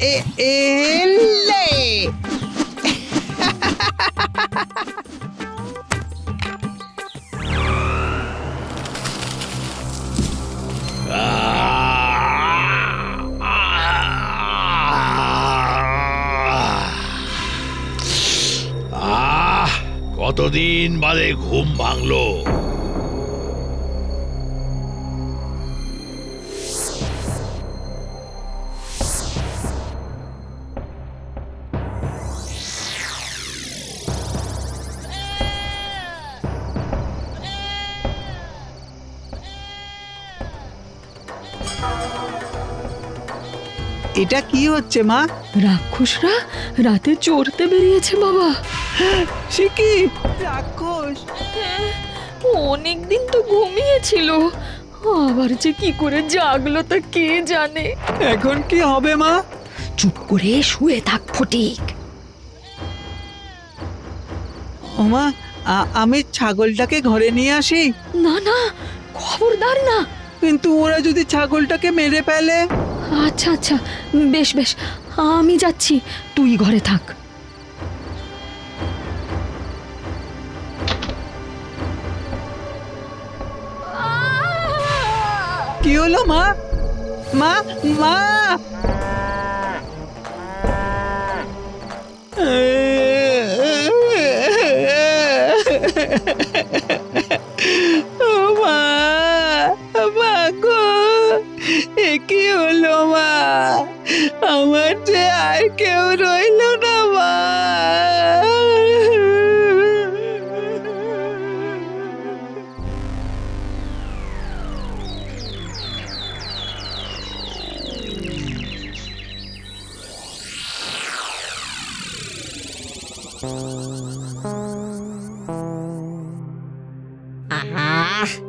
এলে। কতদিন বাদে ঘুম ভাঙলো? এটা কি হচ্ছে মা? রাক্ষসরা রাতে চড়তে বেরিয়েছে বাবা। সে কি? রাক্ষস। অনেক দিন তো ঘুমিয়েছিল। আবার যে কি করে জাগলো তা কে জানে? এখন কি হবে মা? চুপ করে শুয়ে থাক ফটিক। ওমা আমি ছাগলটাকে ঘরে নিয়ে আসি। না না খবরদার না। কিন্তু ওরা যদি ছাগলটাকে মেরে ফেলে? আচ্ছা আচ্ছা বেশ বেশ আমি যাচ্ছি তুই ঘরে থাক। কি হলো মা? মা মা! মা আমার যে আর কেউ রইল না।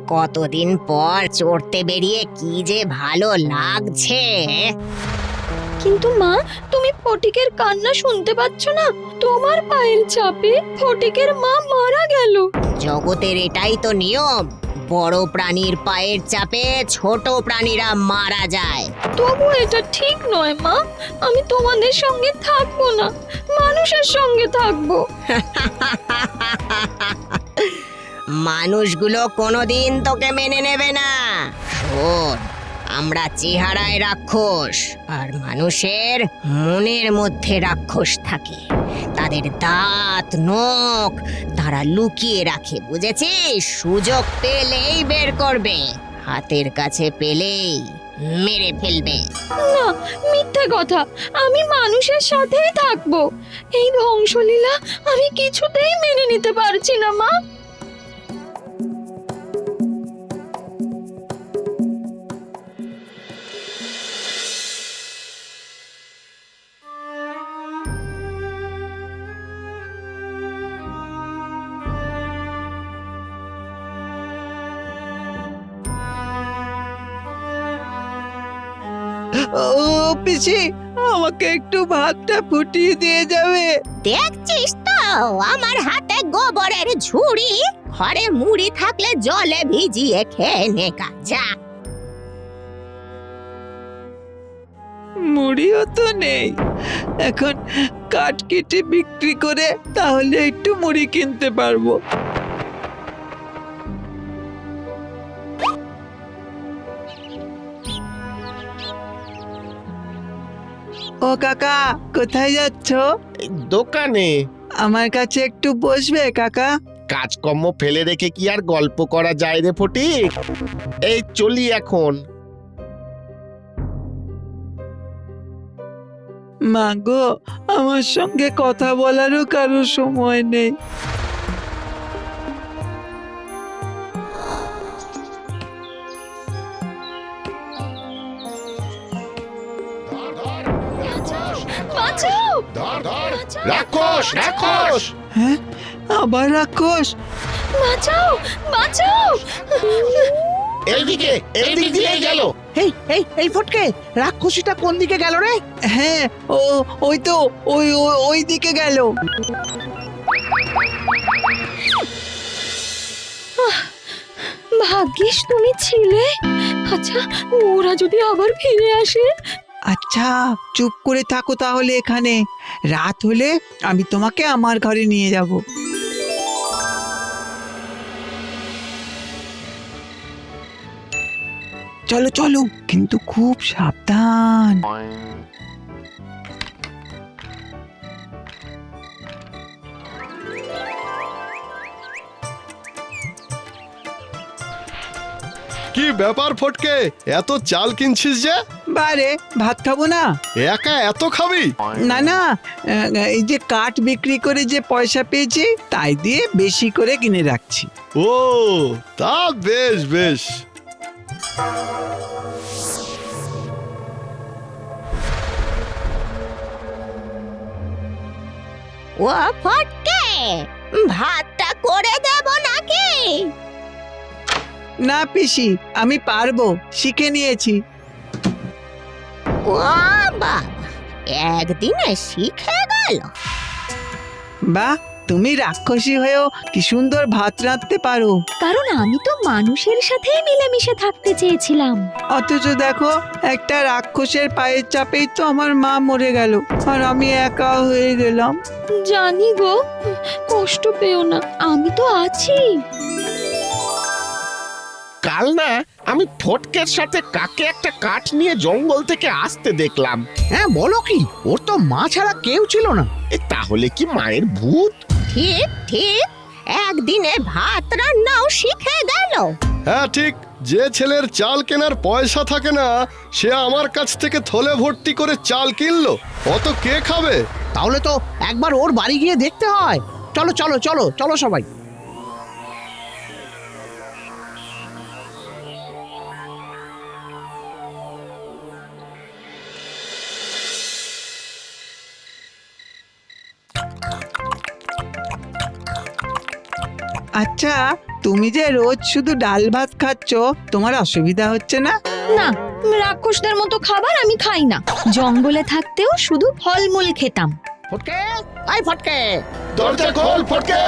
কতদিন পর চড়তে বেরিয়ে কি যে ভালো লাগছে? কিন্তু মা তুমি ফটিকের কান্না শুনতে পাচ্ছ না? তোমার পায়ের চাপে ফটিকের মা মারা গেল। জগতের এটাই তো নিয়ম। বড় প্রাণীর পায়ের চাপে ছোট প্রাণীরা মারা যায়। তবু এটা ঠিক নয় মা আমি তোমাদের সঙ্গে থাকব না। মানুষের সঙ্গে থাকব। মানুষগুলো কোনোদিন তোকে মেনে নেবে না। শোন, আমরা চেহারায় রাক্ষস, আর মানুষের মনের মধ্যে রাক্ষস থাকে। তাদের দাঁত, নখ তারা লুকিয়ে রাখে, বুঝেছিস? সুযোগ পেলেই বের করবে, হাতের কাছে পেলেই মেরে ফেলবে। না, মিথ্যে কথা, আমি মানুষের সাথেই থাকব। এই ধ্বংসলীলা আমি কিছুতেই মেনে নিতে পারছি না, মা। ও পিসি আমাকে একটু ভাতটা ফুটিয়ে দিয়ে যাবে। দেখছিস তো আমার হাতে গোবরের ঝুড়ি ঘরে মুড়ি থাকলে জলে ভিজিয়ে খেয়ে নে যা মুড়িও তো নেই। এখন কাঠ কেটে বিক্রি করে তাহলে একটু মুড়ি কিনতে পারব। ও কাকা কোথায় যাচ্ছ? এই দোকানে। আমার কাছে একটু বসবে কাকা? কাজকর্ম ফেলে রেখে কি আর গল্প করা যায় রে ফটিক এই চলি এখন। মা গো আমার সঙ্গে কথা বলারও কারও সময় নেই রাক্ষস রাক্ষস! হ্যাঁ? আবার রাক্ষস? বাঁচাও বাঁচাও! এইদিকে এইদিক দিয়ে গেল। এই এই এই ফটকে রাক্ষসীটা কোন দিকে গেল রে? হ্যাঁ ও ওই তো ওই ওই- ওই দিকে গেল। ভাগ্যিস তুমি ছিলে। আচ্ছা ওরা যদি আবার ফিরে আসে আচ্ছা চুপ করে থাকো তাহলে এখানে। রাত হলে আমি তোমাকে আমার ঘরে নিয়ে যাব। চলো চলো, কিন্তু খুব সাবধান। কি ব্যাপার ফটকে? এত চাল কিনছিস যে? বারে ভাত খাব না? একা এত খাবি? না না এই যে কাঠ বিক্রি করে যে পয়সা পেয়েছি তাই দিয়ে বেশি করে কিনে রাখছি। ও তা বেশ বেশ। ও ফটকে! ভাতটা করে না পিসি আমি পারব শিখে নিয়েছি। ও বাবা একদিনে শিখে গেল। বা তুমি রাক্ষসী হয়েও কি সুন্দর ভাত রাঁধতে পারো। কারণ আমি তো মানুষের সাথেই মিলেমিশে থাকতে চেয়েছিলাম। অথচ দেখো একটা রাক্ষসের পায়ের চাপেই তো আমার মা মরে গেল আর আমি একা হয়ে গেলাম। জানি গো কষ্ট পেও না আমি তো আছি। কাল না আমি ফটকের সাথে কাকে একটা কাঠ নিয়ে জঙ্গল থেকে আসতে দেখলাম। হ্যাঁ বলো কি? ওর তো মা ছাড়া কেউ ছিল না। এ তাহলে কি মায়ের ভূত? ঠিক ঠিক। একদিনে ভাত রান্নাও শিখে গেল। হ্যাঁ ঠিক। যে ছেলের চাল কেনার পয়সা থাকে না সে আমার কাছ থেকে থলে ভর্তি করে চাল কিনলো। অত কে খাবে? তাহলে তো একবার ওর বাড়ি গিয়ে দেখতে হয়। চলো চলো চলো চলো সবাই। আচ্ছা তুমি যে রোজ শুধু ডাল ভাত খাচ্ছ তোমার অসুবিধা হচ্ছে না? না রাক্ষসদের মতো খাবার আমি খাই না। জঙ্গলে থাকতেও শুধু ফলমূল খেতাম। ফটকে আই ফটকে। দরজা খোল ফটকে।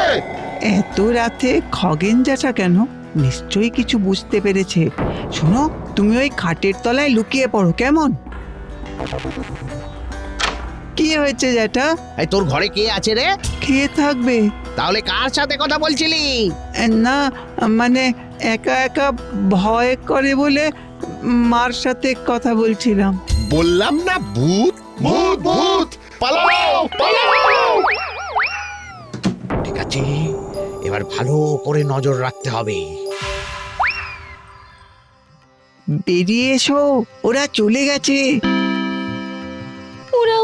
এত রাতে খগেন যাটা কেন? নিশ্চয়ই কিছু বুঝতে পেরেছে। শোনো তুমি ওই খাটের তলায় লুকিয়ে পড়ো কেমন? কি হয়েছে জ্যাঠা? এই তোর ঘরে কে আছে রে? খেয়ে থাকবে? তাহলে কার সাথে কথা বলছিলি? না মানে একা একা ভয় করে বলে মার সাথে কথা বলছিলাম। বললাম না ভূত। ভূত ভূত। পালাও পালাও। ঠিক আছে এবার ভালো করে নজর রাখতে হবে। বেরিয়ে এসো ওরা চলে গেছে।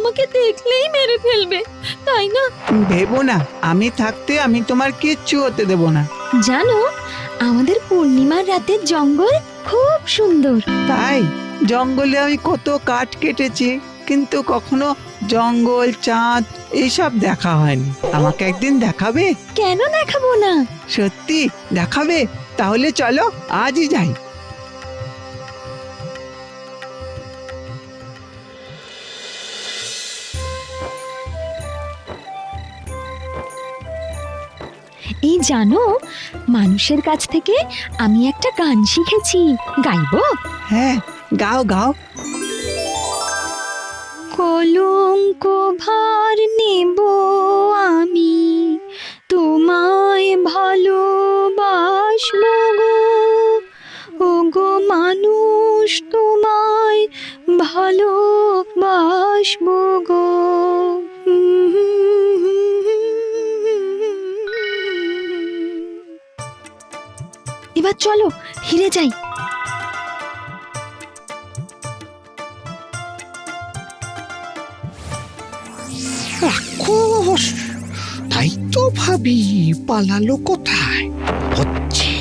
আমাকে দেখলেই মেরে ফেলবে তাই না? ভেবো না আমি থাকতে আমি তোমার কিচ্ছু হতে দেব না। জানো আমাদের পূর্ণিমার রাতের জঙ্গল খুব সুন্দর। তাই জঙ্গলে আমি কত কাঠ কেটেছি কিন্তু কখনো জঙ্গল চাঁদ এইসব দেখা হয়নি। আমাকে একদিন দেখাবে? কেন দেখাবো না? সত্যি দেখাবে? তাহলে চলো আজই যাই। এই জানো মানুষের কাছ থেকে আমি একটা গান শিখেছি। গাইবো? হ্যাঁ গাও গাও। কলঙ্ক ভার নেব আমি তোমায় ভালোবাসব গো। ও গো মানুষ তোমায় ভালোবাসব গো। এবার চলো ফিরে যাই। তাই তো ভাবি পালালো কোথায়? হচ্ছে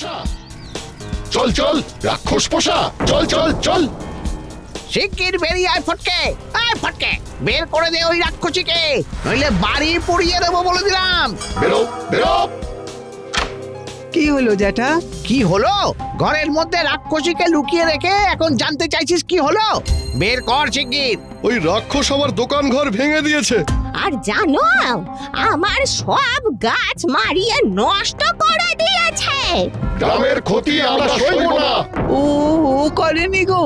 পোষা। চল চল রাক্ষস পোষা। চল চল চল। শিগগির বেরিয়ে আয় ফটকে আয় ফটকে। বের করে দে ওই রাক্ষসীকে নইলে বাড়ি পুড়িয়ে দেবো বলে দিলাম। বেরো বেরো। কি হলো জ্যাঠা? কি হলো? ঘরের মধ্যে রাক্ষসীকে লুকিয়ে রেখে এখন জানতে চাইছিস কি হলো? বের কর শিগগির। ওই রাক্ষস আমার দোকান ঘর ভেঙে দিয়েছে। আর জানো আমার সব গাছ মারিয়ে নষ্ট করে দিয়েছে। গ্রামের ক্ষতি আমরা সইব না। ও ও করেনি গো।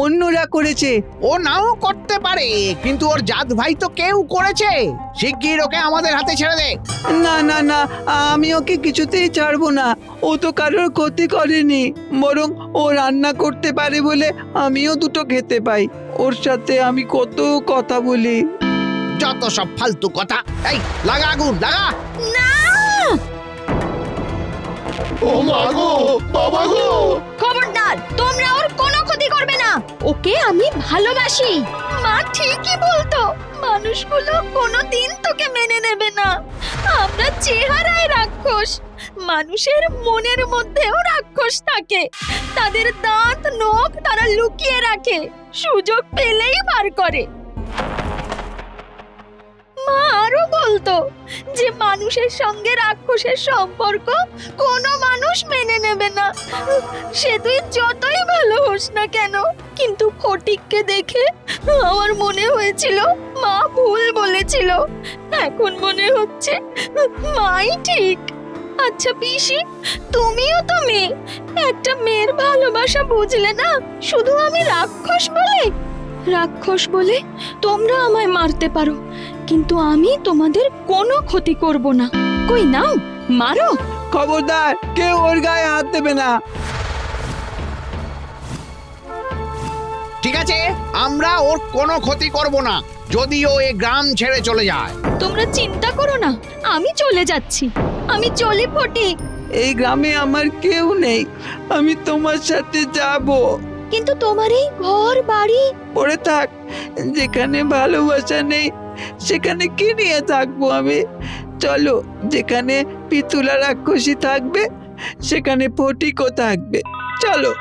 অন্যরা করেছে। ও নাও করতে পারে কিন্তু ওর জাত ভাই তো কেউ করেছে। শিগগির ওকে আমাদের হাতে ছেড়ে দে। না না না আমি ওকে কিছুতেই ছাড়বো না। ও তো কারোর ক্ষতি করেনি বরং ও রান্না করতে পারে বলে আমিও দুটো খেতে পাই। ওর সাথে আমি কত কথা বলি। যত সব ফালতু কথা। এই লাগা আগুন লাগা। ও মা গো বাবা গো খবরদার তোমরা ওর কোনো ক্ষতি করবে না। ওকে আমি ভালোবাসি। মা ঠিকই বলতো মানুষগুলো কোনো দিন তোকে মেনে নেবে না। আমরা চেহারায় রাক্ষস মানুষের মনের মধ্যেও রাক্ষস থাকে। তাদের দাঁত নখ তারা লুকিয়ে রাখে সুযোগ পেলেই বার করে। মা আরও বলতো যে মানুষের সঙ্গে রাক্ষসের সম্পর্ক কোনো মানুষ মেনে নেবে না। সে তুই যতই ভালো হোস না কেন, কিন্তু ফটিককে দেখে আমার মনে হয়েছিল মা ভুল বলেছিল। এখন মনে হচ্ছে মাই ঠিক। আচ্ছা পিসি, তুমিও তো মেয়ে। একটা মেয়ের ভালোবাসা বুঝলে না? শুধু আমি রাক্ষস বলে? রাক্ষস বলে তোমরা আমায় মারতে পারো। কিন্তু আমি তোমাদের কোনো ক্ষতি করব না। কই নাও মারো। খবরদার কেউ ওর গায়ে হাত দেবে না। ঠিক আছে আমরা ওর কোনো ক্ষতি করব না যদি ও এ গ্রাম ছেড়ে চলে যায়। তোমরা চিন্তা করো না আমি চলে যাচ্ছি। আমি চলি ফটিক এই গ্রামে আমার কেউ নেই আমি তোমার সাথে যাব। কিন্তু তোমার এই ঘর বাড়ি? পড়ে থাক যেখানে ভালোবাসা নেই সেখানে কি নিয়ে থাকব আমি? চলো যেখানে পিতুলা রাক্ষসী থাকবে সেখানে ফটিকও থাকবে। চলো।